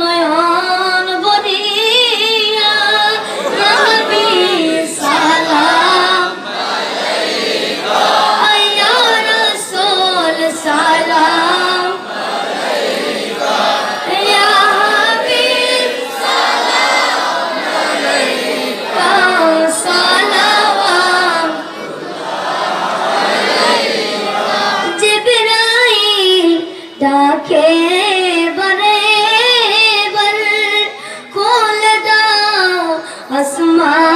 নয়ন বরিয়া নবী সালাম। আয়া রাসূল সালাম। ইয়া হাবিব সালাম। আলাইকা সালাম। জিবরাইল ডাকে smile.